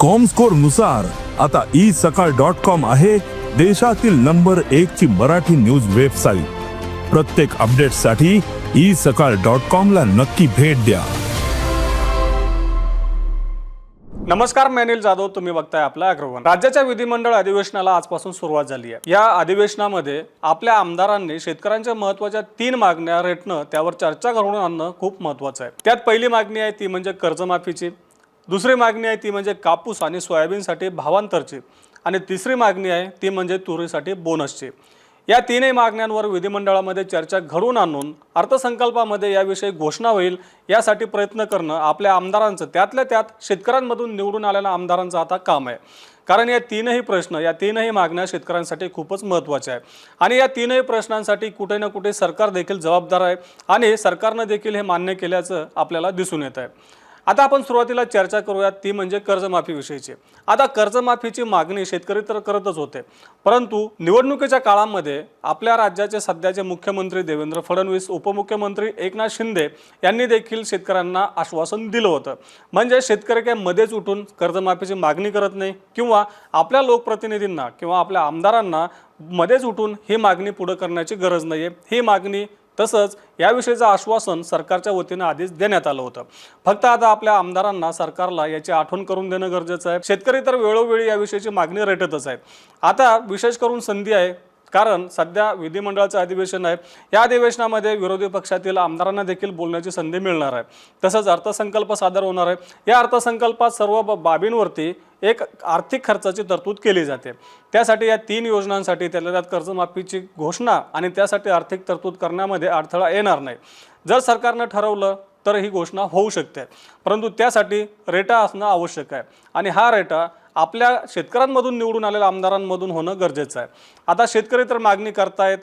कॉमस्कोरनुसार आता ई सकाळ dot com आहे देशातील नंबर एक ची मराठी न्यूज वेबसाईट प्रत्येक अपडेटसाठी ई सकाळ डॉट कॉम ला नक्की भेट द्या. नमस्कार मी अनिल जाधव. तुम्ही बघताय आपला अग्रवन राज्याच्या विधिमंडळ अधिवेशनाला आजपासून सुरुवात झाली आहे. या अधिवेशनामध्ये आपल्या आमदारांनी शेतकऱ्यांच्या महत्त्वाच्या तीन मागण्या रेटणं त्यावर चर्चा घडवून आणणं खूप महत्वाचं आहे. त्यात पहिली मागणी आहे ती म्हणजे कर्जमाफीची. दुसरी मागणी आहे ती म्हणजे कापूस आणि सोयाबीनसाठी भावांतरची. आणि तिसरी मागणी आहे ती म्हणजे तुरीसाठी बोनसची. या तीनही मागण्यांवर विधिमंडळामध्ये चर्चा घडवून आणून अर्थसंकल्पामध्ये याविषयी घोषणा होईल यासाठी प्रयत्न करणं आपल्या आमदारांचं त्यातल्या त्यात शेतकऱ्यांमधून निवडून आलेल्या आमदारांचं आता काम आहे. कारण या तीनही प्रश्न या तीनही मागण्या शेतकऱ्यांसाठी खूपच महत्त्वाच्या आहे आणि या तीनही प्रश्नांसाठी कुठे ना कुठे सरकार देखील जबाबदार आहे आणि सरकारनं देखील हे मान्य केल्याचं आपल्याला दिसून येत आहे. आता आपण सुरुवातीला चर्चा करूयात ती म्हणजे कर्जमाफीविषयीची. आता कर्जमाफीची मागणी शेतकरी तर करतच होते. परंतु निवडणुकीच्या काळामध्ये आपल्या राज्याचे सध्याचे मुख्यमंत्री देवेंद्र फडणवीस उपमुख्यमंत्री एकनाथ शिंदे यांनी देखील शेतकऱ्यांना आश्वासन दिलं होतं. म्हणजे शेतकरी काय मध्येच उठून कर्जमाफीची मागणी करत नाही किंवा आपल्या लोकप्रतिनिधींना किंवा आपल्या आमदारांना मध्येच उठून ही मागणी पुढं करण्याची गरज नाही आहे ही मागणी तसंच याविषयीचं आश्वासन सरकारच्या वतीनं आधीच देण्यात आलं होतं. फक्त आता आपल्या आमदारांना सरकारला याची आठवण करून देणं गरजेचं आहे. शेतकरी तर वेळोवेळी याविषयीची मागणी रेटतच आहेत. आता विशेष करून संधी आहे. कारण सध्या विधिमंडळाचं अधिवेशन आहे. या अधिवेशनामध्ये विरोधी पक्षातील आमदारांना देखील बोलण्याची संधी मिळणार आहे. तसंच अर्थसंकल्प सादर होणार आहे. या अर्थसंकल्पात सर्व बाबींवरती एक आर्थिक खर्चाची तरतूद केली जाते. त्यासाठी या तीन योजनांसाठी त्याला त्यात कर्जमाफीची घोषणा आणि त्यासाठी आर्थिक तरतूद करण्यामध्ये अडथळा येणार नाही. जर सरकारनं ठरवलं तर ही घोषणा होऊ शकते. परंतु त्यासाठी रेटा असणं आवश्यक आहे. आणि हा रेटा आपल्या शेतकऱ्यांमधून निवडून आलेल्या आमदारांमधून होणं गरजेचं आहे. आता शेतकरी तर मागणी करतायत.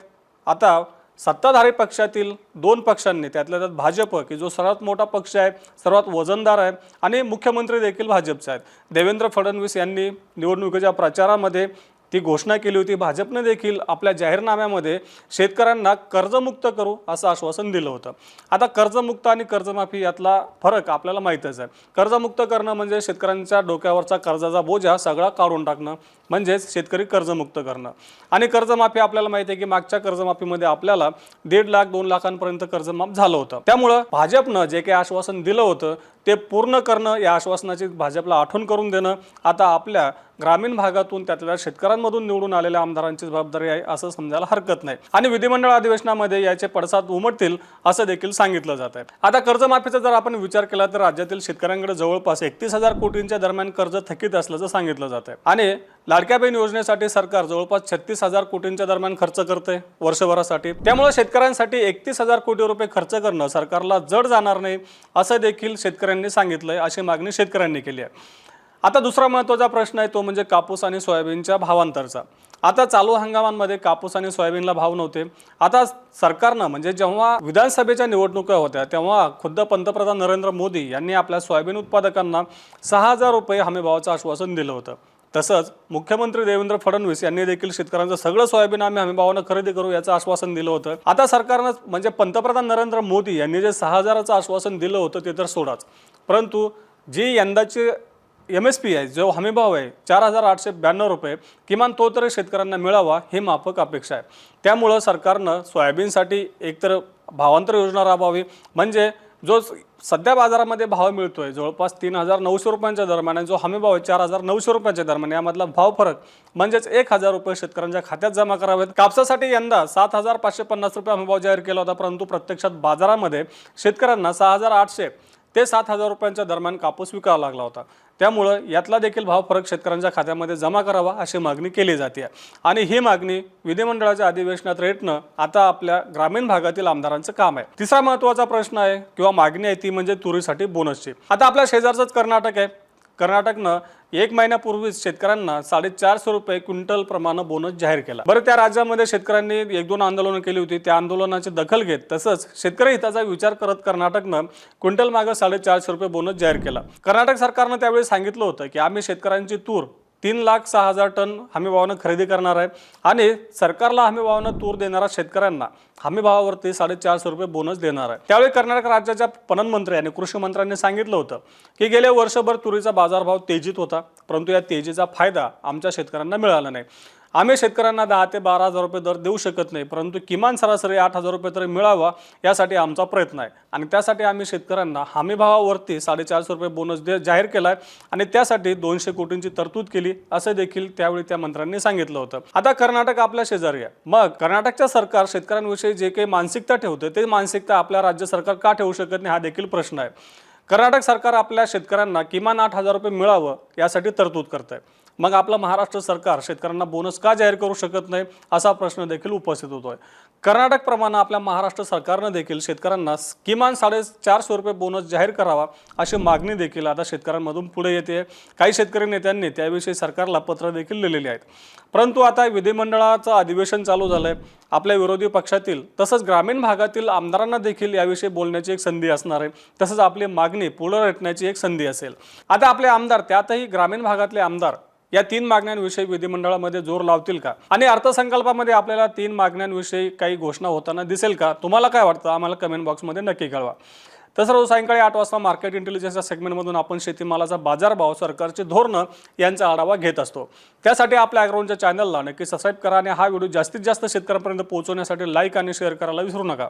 आता सत्ताधारी पक्षातील दोन पक्षांनी त्यातल्या त्यात भाजप की जो सर्वात मोठा पक्ष आहे सर्वात वजनदार आहे आणि मुख्यमंत्री देखील भाजपचे आहेत. देवेंद्र फडणवीस यांनी निवडणुकीच्या प्रचारामध्ये ती घोषणा केली होती. भाजपने देखील आपल्या जाहीरनाम्यामध्ये शेतकऱ्यांना कर्जमुक्त करू असं आश्वासन दिलं होतं. आता कर्जमुक्त आणि कर्जमाफी यातला फरक आपल्याला माहीतच आहे. कर्जमुक्त करणं म्हणजे शेतकऱ्यांच्या डोक्यावरचा कर्जाचा बोजा सगळा काढून टाकणं म्हणजेच शेतकरी कर्जमुक्त करणं. आणि कर्जमाफी आपल्याला माहिती आहे की मागच्या कर्जमाफीमध्ये आपल्याला दीड लाख दोन लाखांपर्यंत कर्जमाफ झालं होतं. त्यामुळं भाजपनं जे काही आश्वासन दिलं होतं ते पूर्ण करणं या आश्वासनाची भाजपला आठवण करून देणं आता आपल्या ग्रामीण भागातून त्यातल्या शेतकऱ्यांमधून निवडून आलेल्या आमदारांची जबाबदारी आहे असं समजायला हरकत नाही. आणि विधिमंडळ अधिवेशनामध्ये याचे पडसाद उमटतील असं देखील सांगितलं जात आहे आता कर्जमाफीचा जर आपण विचार केला तर राज्यातील शेतकऱ्यांकडे जवळपास एकतीस हजार कोटींच्या दरम्यान कर्ज थकीत असल्याचं सांगितलं जात आहे आणि लाडक्या बहीण योजनेसाठी सरकार जवळपास छत्तीस हजार कोटींच्या दरम्यान खर्च करते वर्षभरासाठी. त्यामुळे शेतकऱ्यांसाठी एकतीस हजार कोटी रुपये खर्च करणं सरकारला जड जाणार नाही असं देखील शेतकऱ्यांनी सांगितलंय अशी मागणी शेतकऱ्यांनी केली आहे. आता दुसरा महत्त्वाचा प्रश्न आहे तो म्हणजे कापूस आणि सोयाबीनच्या भावांतरचा. आता चालू हंगामांमध्ये कापूस आणि सोयाबीनला भाव नव्हते. आता सरकारनं म्हणजे जेव्हा विधानसभेच्या निवडणुका होत्या तेव्हा खुद्द पंतप्रधान नरेंद्र मोदी यांनी आपल्या सोयाबीन उत्पादकांना सहा हजार रुपये हमीभावाचं आश्वासन दिलं होतं. तसंच मुख्यमंत्री देवेंद्र फडणवीस यांनी देखील शेतकऱ्यांचं सगळं सोयाबीन आम्ही हमीभावानं खरेदी करू याचं आश्वासन दिलं होतं. आता सरकारनं म्हणजे पंतप्रधान नरेंद्र मोदी यांनी जे सहा हजाराचं आश्वासन दिलं होतं ते तर सोडाच. परंतु जी यंदाची एम एस पी आहे जो हमीभाव आहे चार हजार आठशे ब्याण्णव रुपये किमान तो तरी शेतकऱ्यांना मिळावा ही माफक अपेक्षा आहे. त्यामुळं सरकारनं सोयाबीनसाठी एकतर भावांतर योजना राबवावी म्हणजे जो स- सध्या बाजारामध्ये भाव मिळतोय जवळपास तीन हजार नऊशे रुपयांच्या दरम्यान आणि जो हमीभाव आहे चार हजार नऊशे रुपयांच्या दरम्यान यामधला भाव फरक म्हणजेच एक हजार रुपये शेतकऱ्यांच्या खात्यात जमा करावेत. कापसासाठी यंदा सात हजार पाचशे पन्नास रुपये हमीभाव जाहीर केला होता परंतु प्रत्यक्षात बाजारामध्ये शेतकऱ्यांना सहा हजार आठशे ते सात हजार रुपयांच्या दरम्यान कापूस विकावा लागला होता. त्यामुळं यातला देखील भाव फरक शेतकऱ्यांच्या खात्यामध्ये जमा करावा अशी मागणी केली जाते. आणि ही मागणी विधिमंडळाच्या अधिवेशनात रेटणं आता आपल्या ग्रामीण भागातील आमदारांचं काम आहे. तिसरा महत्त्वाचा प्रश्न आहे किंवा मागणी आहे ती म्हणजे तुरीसाठी बोनसची आता आपल्या शेजारचंच कर्नाटक आहे. कर्नाटकनं एक महिन्यापूर्वीच शेतकऱ्यांना साडेचारशे रुपये क्विंटल प्रमाणे बोनस जाहीर केला. बरं त्या राज्यामध्ये शेतकऱ्यांनी एक दोन आंदोलनं केली होती. त्या आंदोलनाची दखल घेत तसंच शेतकरी हिताचा विचार करत कर्नाटकनं क्विंटल मागं साडेचारशे रुपये बोनस जाहीर केला. कर्नाटक सरकारनं त्यावेळी सांगितलं होतं की आम्ही शेतकऱ्यांची तूर तीन लाख सहा हजार टन हमी भावानं खरेदी करणार आहे. आणि सरकारला हमी भावानं तूर देणाऱ्या शेतकऱ्यांना हमी भावावरती साडेचारशे रुपये बोनस देणार आहे. त्यावेळी कर्नाटक राज्याच्या पणन मंत्री आणि कृषी मंत्र्यांनी सांगितलं होतं की गेले वर्षभर तुरीचा बाजारभाव तेजीत होता परंतु या तेजीचा फायदा आमच्या शेतकऱ्यांना मिळाला नाही. आम्ही शेतकऱ्यांना दहा ते बारा हजार रुपये दर देऊ शकत नाही परंतु किमान सरासरी आठ हजार रुपये तरी मिळावा यासाठी आमचा प्रयत्न आहे. आणि त्यासाठी आम्ही शेतकऱ्यांना हमीभावावरती साडेचारशे रुपये बोनस दे जाहीर केला आहे आणि त्यासाठी दोनशे कोटींची तरतूद केली असं देखील त्यावेळी त्या मंत्र्यांनी सांगितलं होतं. आता कर्नाटक आपल्या शेजारी आहे. मग कर्नाटकच्या सरकार शेतकऱ्यांविषयी जे काही मानसिकता ठेवते ते मानसिकता आपल्या राज्य सरकार का ठेवू शकत नाही हा देखील प्रश्न आहे. कर्नाटक सरकार आपल्या शेतकऱ्यांना किमान आठ हजार रुपये मिळावं यासाठी तरतूद करत आहे मग आपलं महाराष्ट्र सरकार शेतकऱ्यांना बोनस का जाहीर करू शकत नाही असा प्रश्न देखील उपस्थित होतोय. कर्नाटकप्रमाणे आपल्या महाराष्ट्र सरकारनं देखील शेतकऱ्यांना किमान साडेचारशे रुपये बोनस जाहीर करावा अशी मागणी देखील आता शेतकऱ्यांमधून पुढे येते. काही शेतकरी नेत्यांनी त्याविषयी सरकारला पत्र देखील लिहिलेली आहेत. परंतु आता विधिमंडळाचं अधिवेशन चालू झालं आहे आपल्या विरोधी पक्षातील तसंच ग्रामीण भागातील आमदारांना देखील याविषयी बोलण्याची एक संधी असणार आहे. तसंच आपली मागणी पुढे रटण्याची एक संधी असेल. आता आपले आमदार त्यातही ग्रामीण भागातले आमदार या तीन मागण्यांविषयी विधिमंडळामध्ये जोर लावतील का? आणि अर्थसंकल्पामध्ये आपल्याला तीन मागण्यांविषयी काही घोषणा होताना दिसेल का? तुम्हाला काय वाटतं? आम्हाला कमेंट बॉक्समध्ये नक्की कळवा. तसं रोज सायंकाळी आठ वाजता मार्केट इंटेलिजन्सच्या सेगमेंटमधून आपण शेतीमालाचा बाजारभाव सरकारचे धोरणं यांचा आढावा घेत असतो. त्यासाठी आपल्या अॅग्राऊंडच्या चॅनलला नक्की सबस्क्राईब करा आणि हा व्हिडिओ जास्तीत जास्त शेतकऱ्यांपर्यंत पोहोचवण्यासाठी लाईक आणि शेअर करायला विसरू नका.